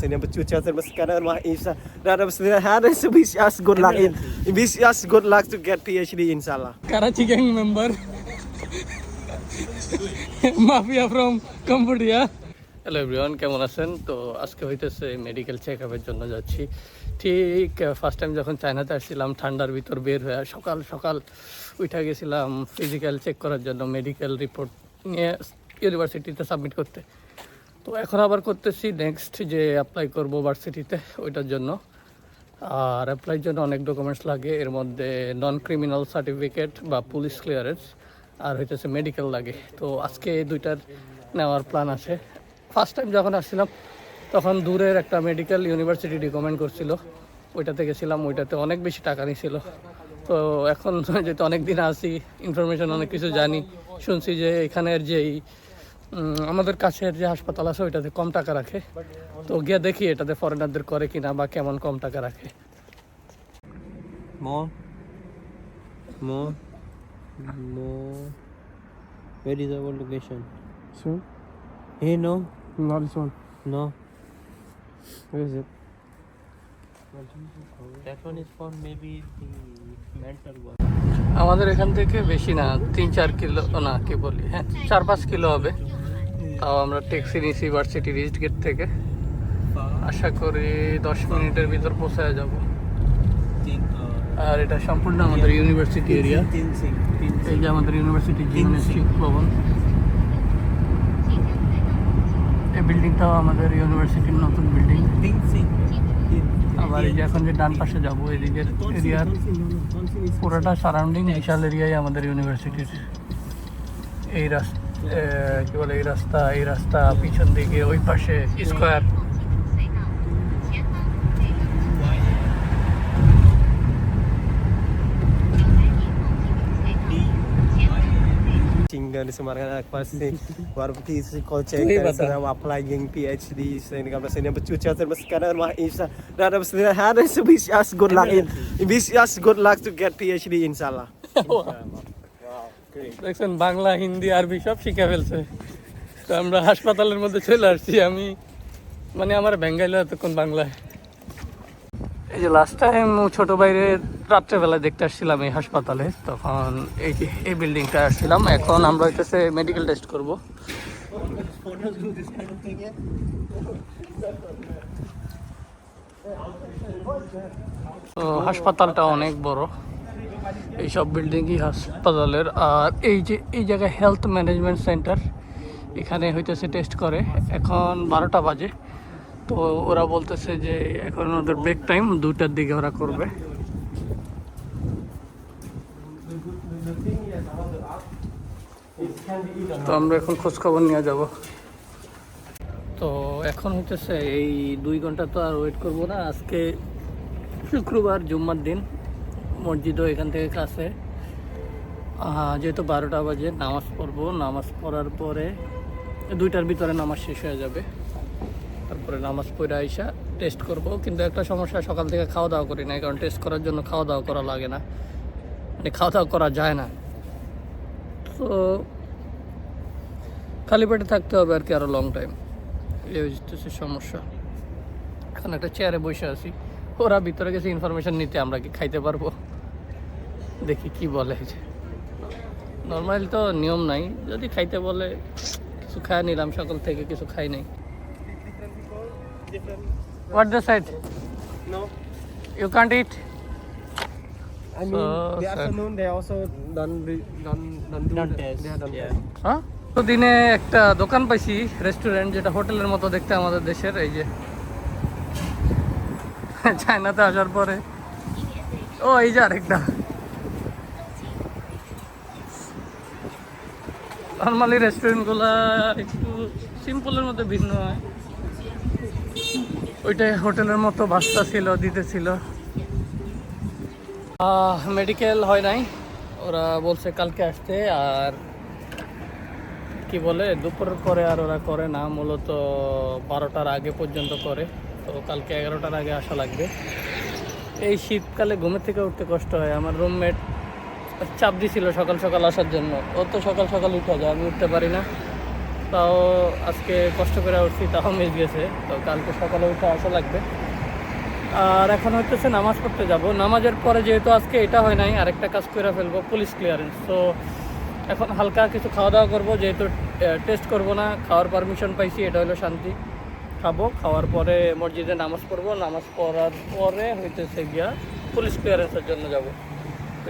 Sini bercuca termasukkan rumah Isa. Dan ada wish us good luck. In wish us good luck to get PhD inshallah. Karachi gang member. Mafia from Cambodia hello everyone কেমন আছেন? তো আজকে হইতেছে medical check আপের জন্য যাচ্ছি। ঠিক first time যখন চায়নাতে আসছিলাম ঠান্ডার ভিতর বের হয়ে সকাল সকাল উঠা গেছিলাম ফিজিক্যাল চেক করার জন্য মেডিকেল রিপোর্ট নিয়ে ইউনিভার্সিটিতে সাবমিট করতে। তো এখন আবার করতেছি নেক্সট যে অ্যাপ্লাই করব ভার্সিটিতে ওইটার জন্য। আর অ্যাপ্লাইয়ের জন্য অনেক ডকুমেন্টস লাগে, এর মধ্যে নন ক্রিমিনাল সার্টিফিকেট বা পুলিশ ক্লিয়ারেন্স আর হইতেছে মেডিকেল লাগে। তো আজকে এই দুইটার নেওয়ার প্ল্যান আছে। ফার্স্ট টাইম যখন আসছিলাম, তখন দূরের একটা মেডিকেল ইউনিভার্সিটি রিকমেন্ড করছিল। ওইটাতে গেছিলাম ওইটাতে অনেক বেশি টাকা নিছিল। তো এখন যেহেতু অনেক দিন আসি ইনফরমেশন অনেক কিছু জানি, শুনছি যে এখানের যেই আমাদের কাছের যে হাসপাতাল আছে ওইটাতে কম টাকা রাখে। তো গিয়ে দেখি এটাতে ফরেনারদের করে কি না বা কেমন কম টাকা রাখে। আমাদের এখান থেকে বেশি না তিন চার কিলো না কি বলি হ্যাঁ চার পাঁচ কিলো হবে। তাও আমরা ট্যাক্সি নিয়েছি ভার্সিটি রিস্ট গেট থেকে। আশা করি দশ মিনিটের ভিতর পৌঁছায় যাব। আর এটা সম্পূর্ণ আমাদের ইউনিভার্সিটি এরিয়া এই যে আমাদের ইউনিভার্সিটি জিমনাস্টিক ভবন। এই বিল্ডিংটাও আমাদের ইউনিভার্সিটির নতুন বিল্ডিং আবার এই যে এখন যে ডান পাশে যাব এদিকের এরিয়ার পুরোটা সারাউন্ডিং বিশাল এরিয়াই আমাদের ইউনিভার্সিটির এই রাস্তা। কি বলে এই রাস্তা এই রাস্তা পিছন দিকে ওই পাশে square tinggal di Semarang anak pasti baru isi call check Wih, dan betul. sedang applying PhD sini kami sini bercuca termasukkan rumah Isa. Dan ada wish us good luck in wish us good luck to get PhD inshallah. দেখছেন, বাংলা, হিন্দি, আরবি সব শিখে ফেলছে। তো আমরা হাসপাতালের মধ্যে চলে আসছি। আমি মানে আমার বেঙ্গাইলে এতক্ষণ বাংলায়। এই যে লাস্ট টাইম ছোট বাইরে রাত্রেবেলায় দেখতে আসছিলাম এই হাসপাতালে, তখন এই যে এই বিল্ডিংটা আসছিলাম। এখন আমরা হইতেছে মেডিকেল টেস্ট করব। তো হাসপাতালটা অনেক বড়। এইসব বিল্ডিংই হাসপাতালের। আর এই যে, এই জায়গায় হেলথ ম্যানেজমেন্ট সেন্টার এখানে হইতেছে টেস্ট করে। এখন বারোটা বাজে। তো ওরা বলতেছে যে, এখন ওদের ব্রেক টাইম দুটার দিকে ওরা করবে। তো আমরা এখন খোঁজখবর নিয়ে যাব। তো এখন হইতেছে এই দুই ঘণ্টা তো আর ওয়েট করব না। আজকে শুক্রবার, জুম্মার দিন। মসজিদও এখান থেকে কাছে যেহেতু বারোটা বাজে, নামাজ পড়ব। নামাজ পড়ার পরে দুইটার ভিতরে নামাজ শেষ হয়ে যাবে। তারপরে নামাজ পড়ে আইসা টেস্ট করব। কিন্তু একটা সমস্যা, সকাল থেকে খাওয়া দাওয়া করি না কারণ টেস্ট করার জন্য খাওয়া দাওয়া করা লাগে না। মানে খাওয়া দাওয়া করা যায় না। তো খালি পেটে থাকতে হবে আর কি আরও লং টাইম এই হচ্ছে সমস্যা। এখন একটা চেয়ারে বসে আছি। ওরা ভিতরে গেছে ইনফরমেশন নিতে আমরা কি খাইতে পারব? দেখি কি বলে। নর্মালি তো নিয়ম নাই। যদি খাইতে বলে কিছু খায় নিলাম সকাল থেকে কিছু খাই নাই। What the side No. You can't eat I mean, So the afternoon they also done done done, Done test, They done yeah. test. হ্যাঁ তো দিনে একটা দোকান পাইছি রেস্টুরেন্ট যেটা হোটেলের মতো দেখতে আমাদের দেশের এই যে। চায়নাতে আসার পরে। ও এই যে আরেকটা। নর্মালি রেস্টুরেন্টগুলো একটু সিম্পলের মধ্যে ভিন্ন হয়। ওইটাই হোটেলের মতো বাস্তা ছিল, দিতেছিল। মেডিকেল হয় নাই। ওরা বলছে কালকে আসতে, আর কি বলে, দুপুরের পরে আর ওরা করে না, মূলত বারোটার আগে পর্যন্ত করে। তো কালকে এগারোটার আগে আসা লাগবে। এই শীতকালে ঘুমের থেকে উঠতে কষ্ট হয়। আমার রুমমেট চাপ দিছিল সকাল সকাল আসার জন্য। ও তো সকাল সকাল উঠে যায়, আমি উঠতে পারি না। তাও আজকে কষ্ট করে উঠছি, তাও মিস গেছে। তো কালকে সকালে উঠে আসা লাগবে। আর এখন হচ্ছে নামাজ পড়তে যাব। নামাজের পরে যেহেতু আজকে এটা হয় নাই, আরেকটা কাজ করে ফেলব, পুলিশ ক্লিয়ারেন্স তো এখন হালকা কিছু খাওয়া দাওয়া করব, যেহেতু টেস্ট করব না, খাওয়ার পারমিশন পাইছি, এটা হলো শান্তি। খাব, খাওয়ার পরে মসজিদে নামাজ পড়ব, নামাজ পড়ার পরে হইতেছে গিয়া পুলিশ ক্লিয়ারেন্সের জন্য যাব।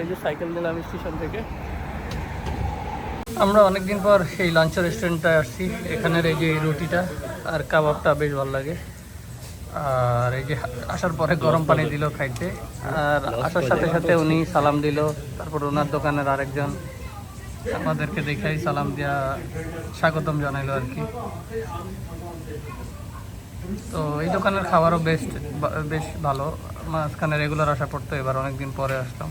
এই যে সাইকেল নিলাম স্টেশন থেকে। আমরা অনেকদিন পর সেই লাঞ্চ রেস্টুরেন্টটায় আসছি। এখানের এই যে রুটিটা আর কাবাবটা বেশ ভালো লাগে। আর এই যে আসার পরে গরম পানি দিল খাইতে। আর আসার সাথে সাথে উনি সালাম দিল। তারপর ওনার দোকানের আরেকজন আমাদেরকে দেখাই, সালাম দিয়া স্বাগতম জানাইলো আর কি। তো এই দোকানের খাবারও বেস্ট বেশ ভালো। মাঝখানে রেগুলার আসা পড়তো, এবার অনেকদিন পরে আসলাম।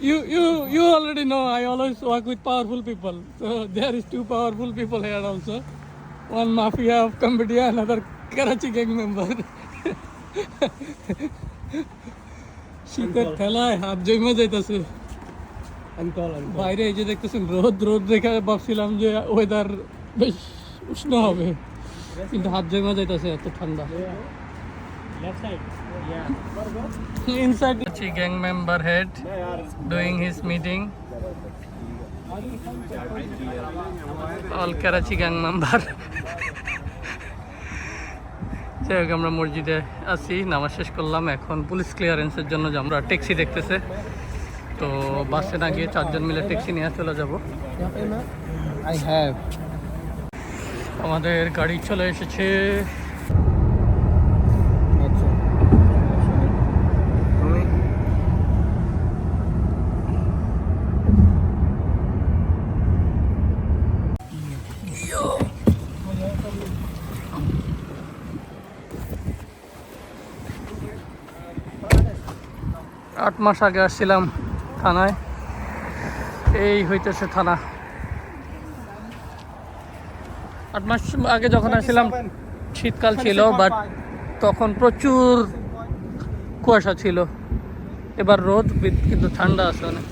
you you you already know I always work with powerful people. So there is two powerful people here also. One mafia of Cambodia, another Karachi gang member. শীতের ঠেলায় হাত জমে যাইতেছে বাইরে এই যে দেখতেছেন রোদ রোদ দেখে ভাবছিলাম যে ওয়েদার বেশ উষ্ণ হবে কিন্তু হাত জমে যাইতেছে এত ঠান্ডা Inside. The gang member head doing his meeting. All Karachi gang member. যাই হোক আমরা মসজিদে আছি নামাজ শেষ করলাম। এখন পুলিশ ক্লিয়ারেন্সের জন্য যে আমরা ট্যাক্সি দেখতেছে। তো বাসে না গিয়ে চারজন মিলে ট্যাক্সি নিয়ে চলে যাব। I have. আমাদের গাড়ি চলে এসেছে। আট মাস আগে আসছিলাম থানায়। এই হইতেছে থানা। আট মাস আগে যখন আসছিলাম, শীতকাল ছিল বাট তখন প্রচুর কুয়াশা ছিল। এবার রোদ কিন্তু ঠান্ডা আছে অনেক।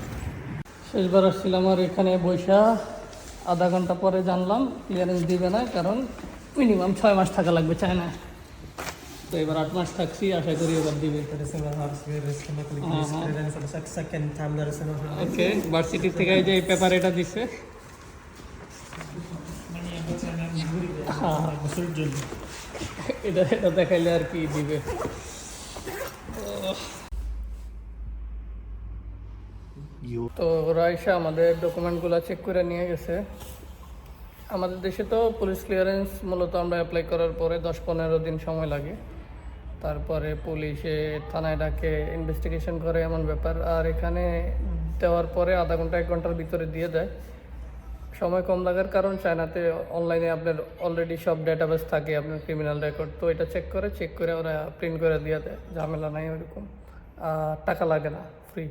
শেষবার আসছিলাম আর এখানে বৈশা আধা ঘণ্টা পরে জানলাম ক্লিয়ারেন্স দিবে না, কারণ মিনিমাম ছয় মাস থাকা লাগবে চায়না তো এবার আট মাস থাকছি আশা করি এবার দিবে. ওকে ভার্সিটি থেকে এই যে এই পেপার এটা দিছে। হ্যাঁ। এটা এটা দেখাইলে আর কি দিবে। তো ওরা এসে আমাদের ডকুমেন্টগুলো চেক করে নিয়ে গেছে। আমাদের দেশে তো পুলিশ ক্লিয়ারেন্স মূলত আমরা অ্যাপ্লাই করার পরে দশ পনেরো দিন সময় লাগে। তারপরে পুলিশে থানায় ডাকে ইনভেস্টিগেশন করে এমন ব্যাপার। আর এখানে দেওয়ার পরে আধা ঘণ্টা, এক ঘণ্টার ভিতরে দিয়ে দেয়। সময় কম লাগার কারণ চায়নাতে অনলাইনে আপনার অলরেডি সব ডেটাবেস থাকে, আপনার ক্রিমিনাল রেকর্ড তো এটা চেক করে চেক করে ওরা প্রিন্ট করে দিয়ে দেয়। ঝামেলা নাই ওরকম আর টাকা লাগে না ফ্রি